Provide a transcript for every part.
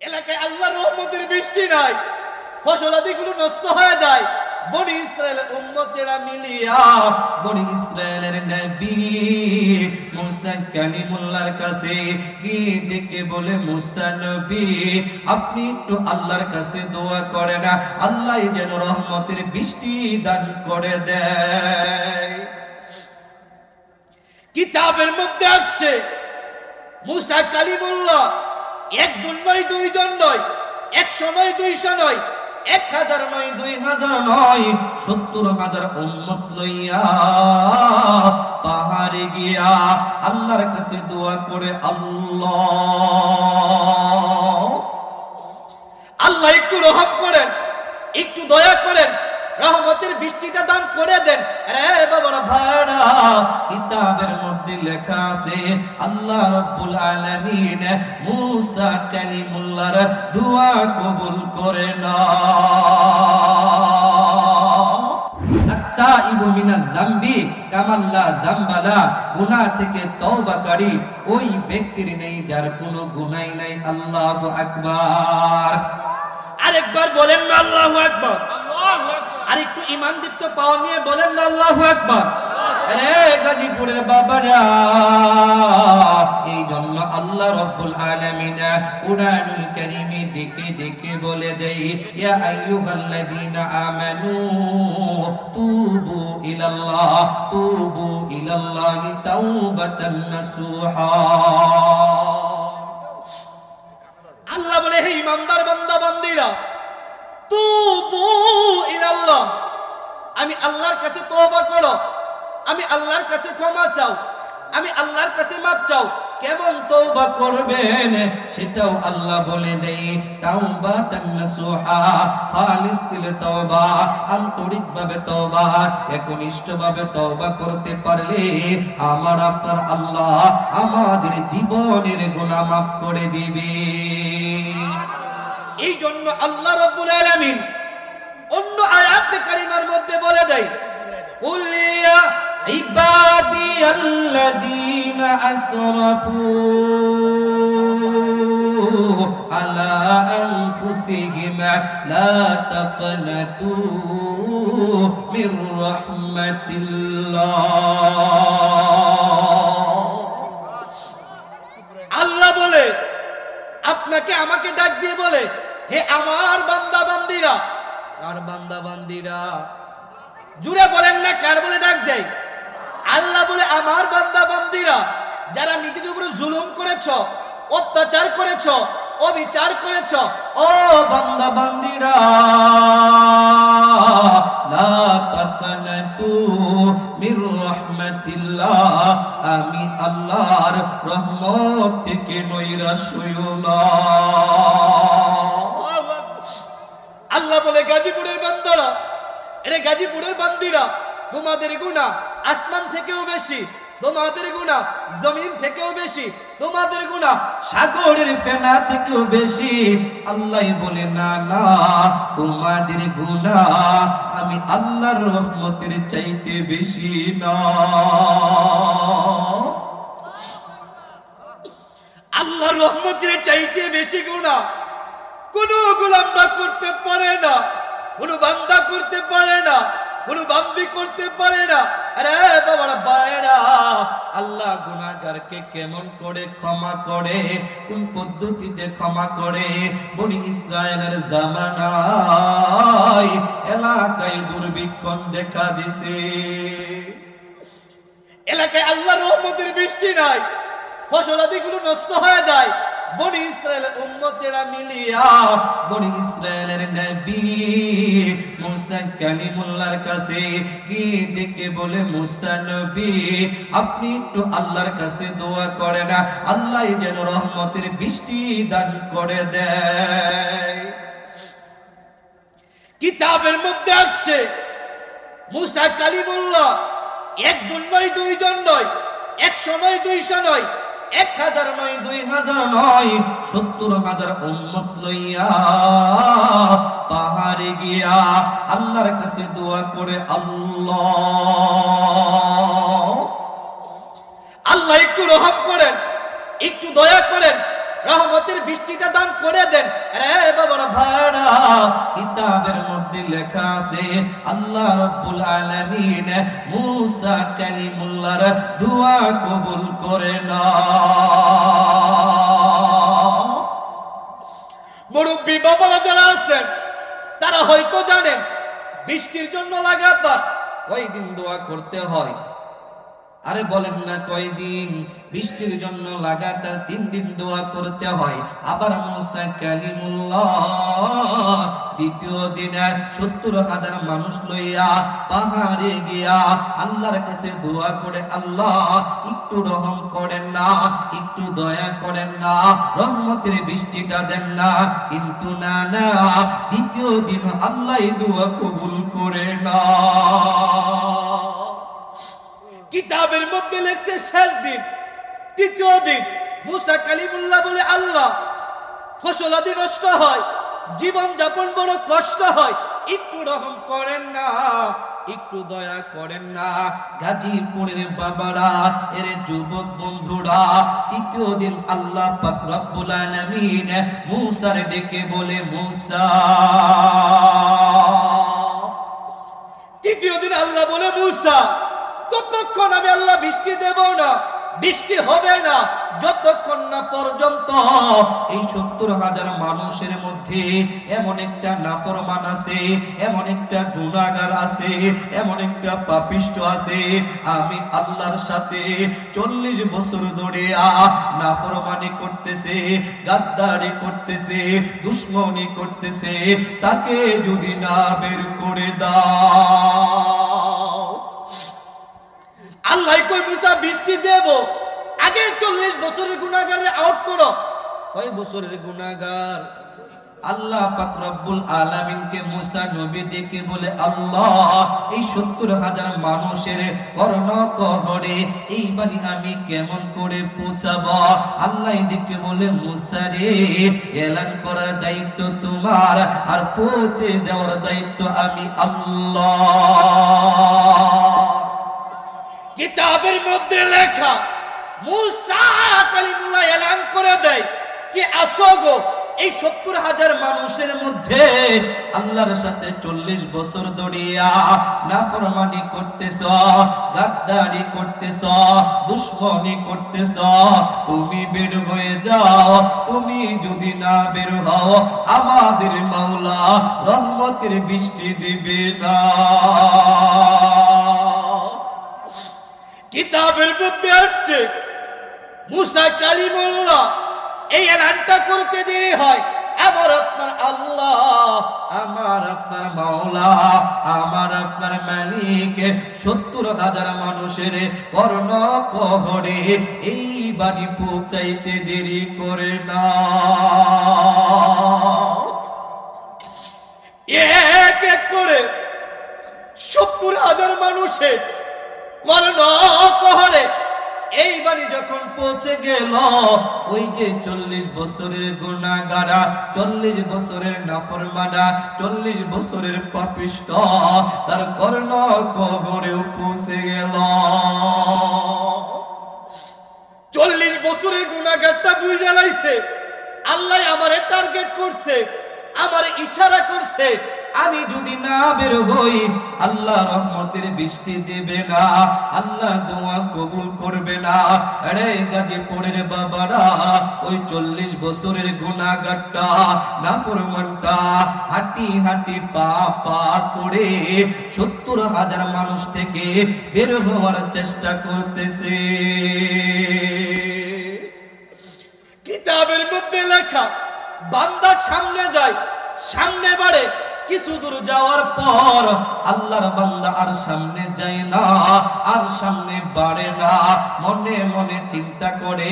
এলাকায় আল্লাহর রহমতের বৃষ্টি নাই ফসলাদিগুলো নষ্ট হয়ে যায়। বনি ইসরায়েল উম্মতেরা মিলিয়া, বনি ইসরায়েলের নবী মুসা কালিমুল্লাহর কাছে কি ডেকে বলে, মুসা নবী, আপনি একটু আল্লাহর কাছে দোয়া করে না, আল্লাহ যেন রহমতের বৃষ্টি দান করে দেয়। কিতাবের মধ্যে আসছে, মুসা কালিমুল্লাহ একজন নয় দুইজন নয় একশো নয় দুইশো নয়, এক হাজার নয়, দুই হাজার নয়, সত্তর হাজার উম্মত লইয়া পাহাড়ে গিয়া আল্লাহর কাছে দোয়া করে আল্লাহ। আল্লাহ একটু রহম করেন, একটু দয়া করেন রহমতের বৃষ্টিটা দান করে দেন। ভাড়া কিতাবের মধ্যে লেখা আছে, আল্লাহ রব্বুল আলামিন মুসা কালিমুল্লাহর দোয়া কবুল করে না। থেকে ওই ব্যক্তির নেই যার কোনো গুনাই নাই। আরেকবার বলেন না আল্লাহু আকবার। আর একটু ইমান দীপ্ত পাওয়া নিয়ে বলেন না, আল্লাহু আকবার। রে গাজীপুরের বাবারা এই জন্য আল্লাহ রব্বুল আলামিন কুরআনুল কারীমে ডেকে ডেকে বলে দেই, ইয়া আইয়ুহাল্লাযীনা আমানু তুবু ইলাল্লাহ, তুবু ইলাল্লাহি তাওবাতান নাসুহা। আল্লাহ বলে, হে ইমানদার বান্দা, বান্দিরা তুবু আমি আল্লাহর কাছে তওবা করো। আমি আল্লাহর কাছে ক্ষমা চাও। আমি আল্লাহর কাছে মাপ চাও। কেমন তওবা করবেন সেটাও আল্লাহ বলে দেই। তাওবা তান্নাসুহা খালিস দিলে তওবা আন্তরিক ভাবে তওবা একনিষ্ঠ ভাবে তওবা করতে পারলে আমার আপনার আল্লাহ আমাদের জীবনের গুনাহ মাফ করে দিবে। এই জন্য আল্লাহ রব্বুল আলামিন অন্য আয়াতে কারিমার মধ্যে বলে দেয় উলিয়া ইবাদি আল্লাযীনা আসরাফু আলা আনফুসিহিম, লা তাকনাতু মির রাহমাতিল্লাহ। আল্লাহ বলে, আপনাকে আমাকে ডাক দিয়ে বলে হে আমার বান্দা বান্দিরা কার বান্দা বান্দিরা জুড়ে বলেন না, কার বলে ডাক দেয়? আল্লাহ বলে, আমার বান্দা বান্দিরা যারা নিজেদের উপরে জুলুম করেছ, অত্যাচার করেছ, অবিচার করেছ, ও বান্দা বান্দিরা আমি আল্লাহর রহমত থেকে নৈরাশ না। গাজীপুরের বান্দারা, এরে গাজীপুরের বান্দিরা, তোমাদের গুণা আসমান থেকেও বেশি, তোমাদের গুণা জমিন থেকেও বেশি, তোমাদের গুণা সাগরের ফেনা থেকেও বেশি। আল্লাহ বলে, না না, তোমাদের গুণা আমি আল্লাহর রহমতের চাইতে বেশি না। আল্লাহর রহমতের চাইতে বেশি গুণা কোন গোলামরা করতে পারে না। কোন বান্দা করতে পারে না, কোন বান্দি করতে পারে না। আরে বাবারা না আল্লাহ গুনাহগারকে কেমন করে ক্ষমা করে, কোন পদ্ধতিতে ক্ষমা করে? বনি ইসরায়েলের জামানায় এলাকায় দুর্ভিক্ষণ দেখা দিছে। এলাকায় আল্লাহর রহমতের বৃষ্টি নাই ফসলাদিগুলো নষ্ট হয়ে যায়। বনি ইসরায়েল উম্মতেরা মিলিয়া বনি ইসরায়েলের নবী মুসা কালিমুল্লাহর কাছে কি ডেকে বলে, মুসা নবী, আপনি একটু আল্লাহর কাছে দোয়া করে না, আল্লাহ যেন রহমতের বৃষ্টি দান করে দেয়। কিতাবের মধ্যে আসছে, মুসা কালিমুল্লাহ একজন নয়, দুইজন নয়, এক সময় দুইশো নয় এক হাজার নয়, দুই হাজার নয়, সত্তর হাজার উম্মত লইয়া পাহাড়ে গিয়া আল্লাহর কাছে দোয়া করে, আল্লাহ। আল্লাহ একটু রহম করেন, একটু দয়া করেন রহমতের বৃষ্টিটা দান করে দেন। রে বাবারা ভাড়া, কিতাবের মধ্যে লেখা আছে, আল্লাহ রব্বুল আলামিন মুসা কালিমুল্লাহর দোয়া কবুল করে না মুরব্বী বাবারা যারা আছেন, তারা হয়তো জানেন, বৃষ্টির জন্য লাগাতার কয়দিন দোয়া করতে হয়। আরে বলেন না কয়দিন? বৃষ্টির জন্য লাগাতার তিন দিন দোয়া করতে হয়। আবার মুসা কালিমুল্লাহ, দ্বিতীয় দিনে সত্তর হাজার মানুষ লইয়া পাহাড়ে গিয়া আল্লাহর কাছে দোয়া করে, আল্লাহ, একটু রহম করেন না, একটু দয়া করেন না, রহমতের বৃষ্টিটা দেন না। কিন্তু না না, দ্বিতীয় দিন আল্লাহ দোয়া কবুল করে না। কিতাবের মধ্যে লেখছে শেষ দিন, তৃতীয় দিন। মুসা কালিমুল্লাহ বলে, আল্লাহ, ফসল আদি নষ্ট হয় জীবন যাপন বড় কষ্ট হয়, একটু রকম করেন না, একটু দয়া করেন না। গাজীপুরের বাবারা, এর যুবক বন্ধুরা, তৃতীয় দিন আল্লাহ পাক রব্বুল আলামিন মুসার ডেকে বলে, মুসা। তৃতীয় দিন আল্লাহ বলে, মুসা। ততক্ষণ আমি আল্লাহ বৃষ্টি দেব না, বৃষ্টি হবে না, যতক্ষণ না পর্যন্ত এই সত্তর হাজার মানুষের মধ্যে এমন একটা নাফরমান আছে, এমন একটা গুণাগার আছে, এমন একটা পাপিষ্ট আছে, আমি আল্লাহর সাথে চল্লিশ বছর ধরে নাফরমানি করতেছে, গাদ্দারি করতেছে, দুশ্মনী করতেছে, তাকে যদি না বের করে দাও। আল্লাহ কই, মুসা, বৃষ্টি দেব। আগে চল্লিশ বছরের গুণাগারে আউট করো। কয় বছরের গুণাগার? আল্লাহ পাক রব্বুল আলামিনকে মুসা নবী ডেকে বলে, আল্লাহ, এই সত্তর হাজার মানুষের কর্ণ কহরে এই বাড়ি আমি কেমন করে পৌঁছাব? আল্লাহ ডেকে বলে, মুসা রে, এলান করার দায়িত্ব তোমার, আর পৌঁছে দেওয়ার দায়িত্ব আমি আল্লাহ। কিতাবের মধ্যে লেখা, মুসা কালিমুল্লাহ এলান করে দেয় কি আসো গো, এই সত্তর হাজার মানুষের মধ্যে আল্লাহর সাথে চল্লিশ বছর দড়িয়া নাফরমানি করতেছ, গাদ্দারি করতেছ, দুশ্মনী করতেছ। তুমি বের হয়ে যাও, তুমি যদি না বের হও, আমাদের মাওলা রহমতের বৃষ্টি দিবে না। কিতাবের মধ্যে আসছে, মুসা কালিমুল্লাহ এই এলানটা করতে দেরি হয়। আমার আপনার আল্লাহ, আমার আপনার মাওলা, আমার আপনার মালিক সত্তর হাজার মানুষের কর্ণ কহরে এই বাণী পৌঁছাইতে দেরি করে না। এক এক করে সত্তর হাজার মানুষের কর্ণ কহরে। এই বাণী যখন পৌঁছে গেল, ওই যে চল্লিশ বছরের গুণাগারা, চল্লিশ বছরের নাফরমানা, চল্লিশ বছরের পাপিষ্ট তার কর্ণ কবরেও পৌঁছে গেল। চল্লিশ বছরের গুণাগারটা বুঝে লাইছে। আল্লাহ আমারে টার্গেট করছে। আমারে ইশারা করছে, আমি যদি না বের আল্লাহ রহমতের বৃষ্টি দেবে না, আল্লাহ দোয়া কবুল করবে না। আরে গাজীপুরের বাবারা, ওই চল্লিশ বছরের গুণাগারটা, নাফরমানটা হাঁটি হাঁটি পা পা করে সত্তর হাজার মানুষ থেকে বের হওয়ার চেষ্টা করতেছে। কিতাবের মধ্যে লেখা বান্দা সামনে যায়, সামনে বাড়ে, কিছু দূর যাওয়ার পর আল্লাহর বান্দা আর সামনে যায় না, আর সামনে বাড়ে না। মনে মনে চিন্তা করে,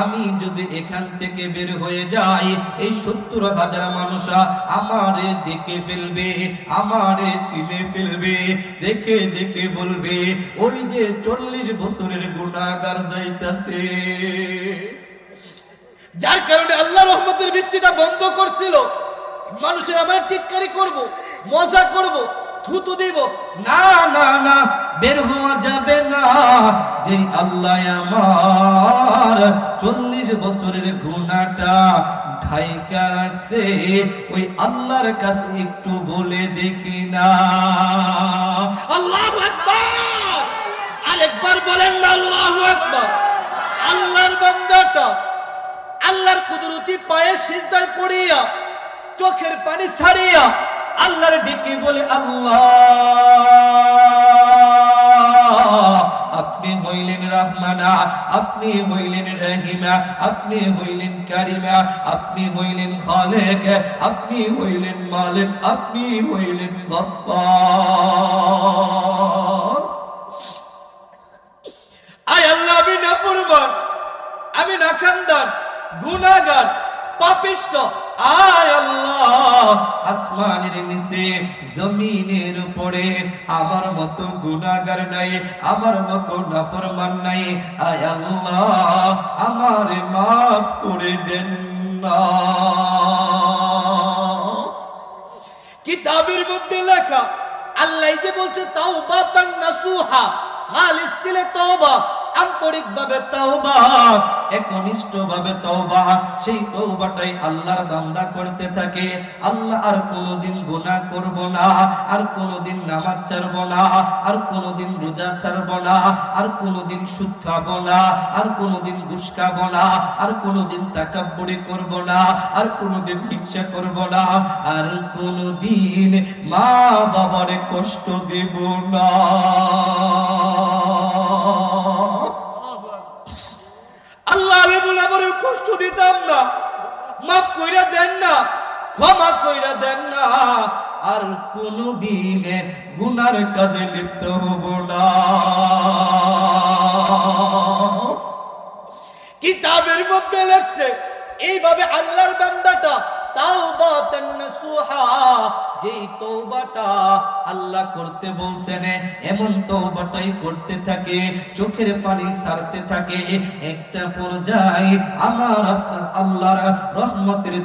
আমি যদি এখান থেকে বের হয়ে যাই, এই সত্তর হাজার মানুষ আমারে দেখে ফেলবে, আমারে চিনে ফেলবে, দেখে দেখে বলবে, ওই যে চল্লিশ বছরের গুণাগার যাইতাছে। যার কারণে আল্লাহ রহমতের বৃষ্টিটা বন্ধ করছিল। মানুষের আমার টিটকারি করব, মজা করব, থুতু দিব। না না না, বের হওয়া যাবে না। যে আল্লাহ আমার চল্লিশ বছরের গুণাটা ঢাইকা রাখছে, ওই আল্লাহর কাছে একটু বলে দেখি না। আল্লাহ আরেকবার বলেন না, আল্লাহ আল্লাহর বান্দাটা আল্লাহর কুদরতি পায়ে সিজদায় পড়িয়া, চোখের পানি ছাড়িয়া আল্লাহর ডেকে বলে, আল্লাহ, আপনি হইলেন রহমানা, আপনি হইলেন রহিমা, আপনি হইলেন কারিমা, আপনি হইলেন খালেক, আপনি হইলেন মালিক, আপনি হইলেন গফফার। আয় আল্লাহ, আমি না আমি না খানদান গুনাহগার, পাপিষ্ট। আয় আল্লাহ, আসমানের নিচে, জমিনের উপরে। আমার মতো গুনাহগার নাই, আমার মতো নাফরমান নাই। আয় আল্লাহ, আমারে মাফ করে দেন না। কিতাবের মধ্যে লেখা, আল্লাহ যে বলছে তাওবা তাং নাসুহা, খালিস দিলে তওবা। আন্তরিক ভাবে তওবা একনিষ্ঠ ভাবে তওবা, সেই তওবাটাই আল্লাহর বান্দা করতে থাকে। আল্লাহ আর কোনোদিন গুনাহ করব না, আর কোনোদিন নামাজ ছাড়ব না, আর কোনোদিন রোজা ছাড়ব না, আর কোনোদিন সুদ খাব না, আর কোনোদিন ঘুষ খাব না, আর কোনোদিন তাকাব্বুরি করব না, আর কোনোদিন হিংসা করব না, আর কোনোদিন মা বাবারে কষ্ট দেব না। কষ্ট দিতাম না। কইরা দেন না কইরা দেন না। আর কাজে কিতাবের মধ্যে লেখছে, এইভাবে আল্লাহর বান্দাটা তাওবাতান নাসুহা যেই তওবাটা আল্লাহ করতে বলছেন, এমন তওবাটাই করতে থাকে, চোখের পানি ছাড়তে থাকে। একটা পর্যায়ে আমার আপনার আল্লাহর রহমতের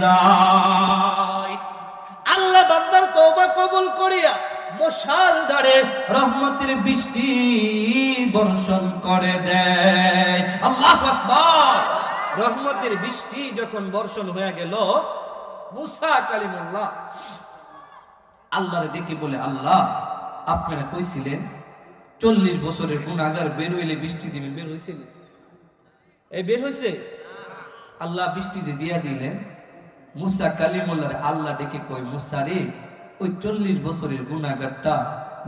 যায়। আল্লাহ বান্দার তওবা কবুল করিয়া মশাল ধরে রহমতের বৃষ্টি বর্ষণ করে দেয়। আল্লাহ আকবার! রহমতের বৃষ্টি যখন বর্ষণ হয়ে গেল মুসা কালিমুল্লাহ। আল্লাহরে ডেকে বলে, আল্লাহ, আপনারা কইছিলেন চল্লিশ বছরের গুণাগার বের হইলে বৃষ্টি দিবেন, বের হয়েছিল এই বের হয়েছে আল্লাহ বৃষ্টি যে দিয়া দিলেন, মুসা কালিমুল্লাহ আল্লাহ ডেকে কই মুসা ওই চল্লিশ বছরের গুণাগারটা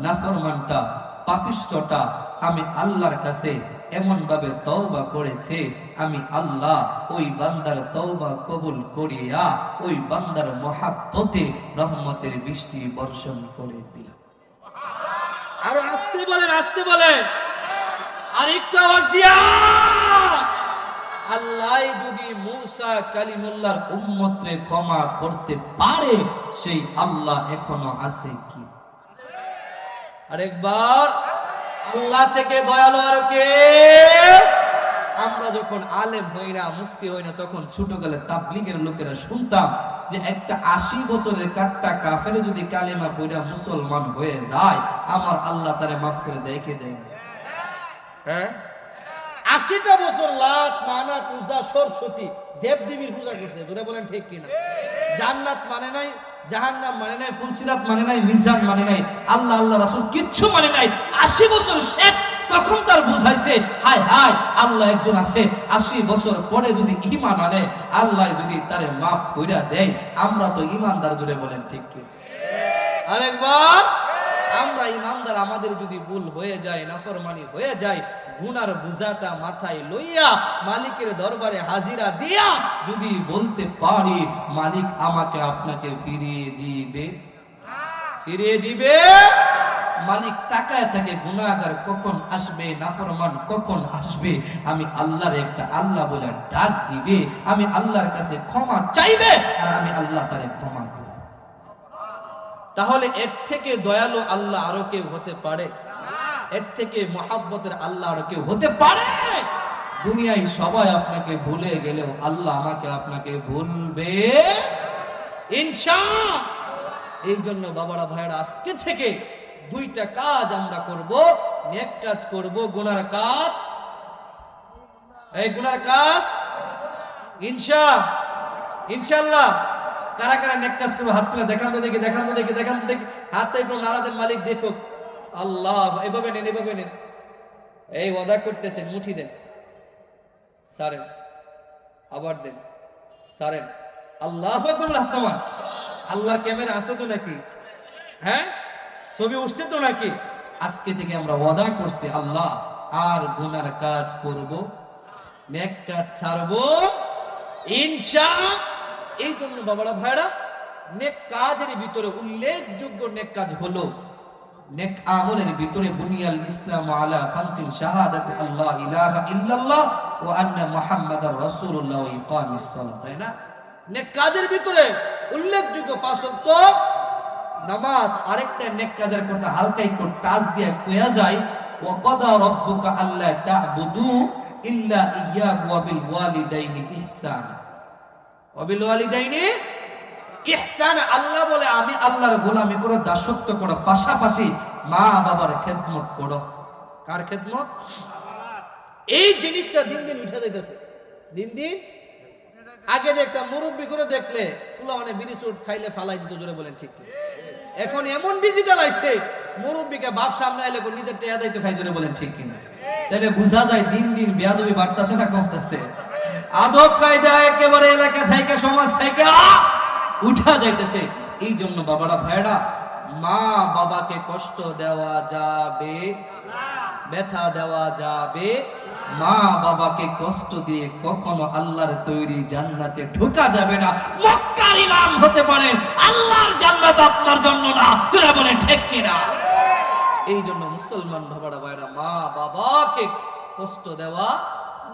নাফরমানটা পাপিষ্টটা আমি আল্লাহর কাছে এমন ভাবে তওবা করেছে, আমি আল্লাহ ওই বান্দার তওবা কবুল করিয়া ওই বান্দার মহাব্বতে রহমতের বৃষ্টি বর্ষণ করে দিলাম। আরও আসতে বলেন আসতে বলেন। আর একটু আওয়াজ দিয়া। আল্লাহ যদি মূসা কালিমুল্লাহর উম্মতরে ক্ষমা করতে পারে, সেই আল্লাহ এখনও আছে কি? আরেকবার। আল্লাহ থেকে দয়ালু আর কে? আমরা যখন আলেম হই না মুফতি হই না তখন ছোটকালে তাবলিগের লোকেরা শুনতাম যে একটা আশি বছরের কাট্টা কাফের যদি কালেমা পড়া মুসলমান হয়ে যায়, আমার আল্লাহ তারে মাফ করে দেয়, কে দেয় হ্যাঁ? আশিটা বছর লাত মানা পূজা সরস্বতী দেব দেবীর পূজা করছে ধরে বলেন ঠিক কিনা? জান্নাত মানে নাই জাহান্নাম মানে নাই ফুলসিরাত মানে নাই, মিজান মানে নাই। আল্লাহ আল্লাহ, রাসুল কিচ্ছু মানে নাই। আশি বছর শেষ তখন তার বুঝাইছে, হায় হায়, আল্লাহ একজন আছে। আশি বছর পরে যদি ইমান আনে, আল্লাহ যদি তারে মাফ কইরা দেয়, আমরা তো ইমানদার জুড়ে বলেন ঠিক কি আরেকবার। আমরা ইমানদার, আমাদের যদি ভুল হয়ে যায়, নাফরমানি হয়ে যায়, গুনার বুঝাটা মাথায় লইয়া মালিকের দরবারে হাজিরা দিয়া যদি বলতে পারি, মালিক আমাকে আপনাকে ফিরিয়ে দিবে। ফিরিয়ে দিবে? মালিক তাকায় থাকে, গুনাহগার কখন আসবে, নাফরমান কখন আসবে? আমি আল্লাহর একটা আল্লাহ বলে ডাক দিবে, আমি আল্লাহর কাছে ক্ষমা চাইবে, আর আমি আল্লাহ তারে ক্ষমা করব। তাহলে এর থেকে দয়ালু আল্লাহ আরও কেউ হতে পারে? এর থেকে মহাব্বতের আল্লাহ আরও কেউ হতে পারে? দুনিয়ায় সবাই আপনাকে ভুলে গেলেও আল্লাহ আমাকে আপনাকে ভুলবে। ইনশা এই জন্য বাবারা ভাইয়েরা আজকে থেকে দুইটা কাজ আমরা করব। নেক কাজ করব গুনার কাজ। এই গুনার কাজ? ইনশা ইনশাল্লাহ কারা কারা নেক কাজ করব? হাত তুলে দেখান তো দেখি, দেখান তো দেখি, দেখান তো দেখি। হাতটা একটু নারাদের মালিক দেখুক। আল্লাহ, এভাবে নেন এভাবে নেন। এই ওয়াদা করতেছেন, মুঠি দেন। সারেন, আবার দেন। সারেন। আল্লাহ আকবার হাত নামান আল্লাহর ক্যামেরা আছে তো নাকি? হ্যাঁ? ছবি উঠছে তো নাকি? আজকে থেকে আমরা ওয়াদা করছি, আল্লাহ, আর গুনার কাজ করব, নেক কাজ ছাড়বো ইনশা এই জন্য বাবারা ভাইরা নেক কাজের ভিতরে উল্লেখযোগ্য নেক কাজ হলো, নেক আমলের ভিতরে বুনিয়াল ইসলাম আলা খামসিন শাহাদাত আল্লাহ ইলাহা ইল্লাল্লাহ ওয়া আন্না মুহাম্মাদার রাসূলুল্লাহ ওয়া ইকামিস সালাত, তাই না? নেক কাজের ভিতরে উল্লেখযোগ্য পাঁচ ওয়াক্ত নামাজ, আরেকটা নেক কাজের কথা হালকা একটু টাচ দিয়ে কয়া যায় ওয়া কাদা রাব্বুকা আল্লা তা'বুদু ইল্লা ইয়্যাহু ওয়া বিল ওয়ালিদাইনি ইহসানা। আল্লাহ বলে, আমি আল্লাহর গোলামি দাসত্ব করো, পাশাপাশি মা বাবার খেদমত করো। কার খেদমত? এই জিনিসটা দিন দিন উঠে দিন দিন? আগে দেখতাম, মুরব্বি করে দেখলে ফুলা মানে বিড়ি খাইলে ফালাই দিত, জোরে বলেন ঠিক এখন এমন ডিজিটাল আইছে, মুরব্বিকে বাপ সামনে আইলে নিজের টেয়া দায়িত্ব খাই, জোরে বলেন ঠিক কিনা? তাহলে বোঝা যায়, দিন দিন বেয়াদবি বাড়তাছে না কমতেছে। আদব কায়দা একেবারে এলাকা থেকে, সমাজ থেকে উঠা যাইতেছে। এই জন্য বাবারা ভাইরা মা বাবাকে কষ্ট দেওয়া যাবে, ব্যথা দেওয়া যাবে। মা বাবাকে কষ্ট দিয়ে কখনো আল্লাহর তৈরি জান্নাতে ঢোকা যাবে না। মক্কার ইমাম হতে পারেন, আল্লাহর জান্নাত আপনার জন্য না। তোরা বলেন, ঠিক কিনা? এই জন্য মুসলমান বাবারা ভাইরা মা বাবাকে কষ্ট দেওয়া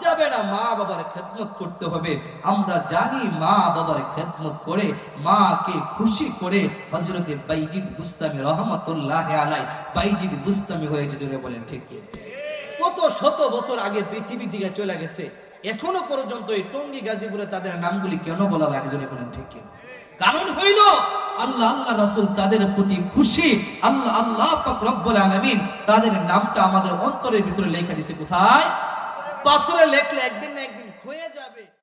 যাবে না মা বাবার খেদমত করতে হবে। আমরা জানি মা বাবার খেদমত করে, মাকে খুশি করে হজরতে বাইজিদ বুস্তামি রহমতুল্লাহ আলাই বাইজিদ বুস্তামি হয়েছে জোরে বলেন ঠিক কত শত বছর আগে পৃথিবী দিকে চলে গেছে, এখনও পর্যন্ত এই টঙ্গী গাজীপুরে তাদের নামগুলি কেন বলা লাগে জোরে বলেন ঠিক কারণ হইল, আল্লাহ আল্লাহ রাসূল তাদের প্রতি খুশি, আল্লাহ আল্লাহ রব্বুল আলামিন তাদের নামটা আমাদের অন্তরের ভিতরে লেখা দিছে কোথায়? পাথরে লেখলে একদিন না একদিন ক্ষয়ে যাবে।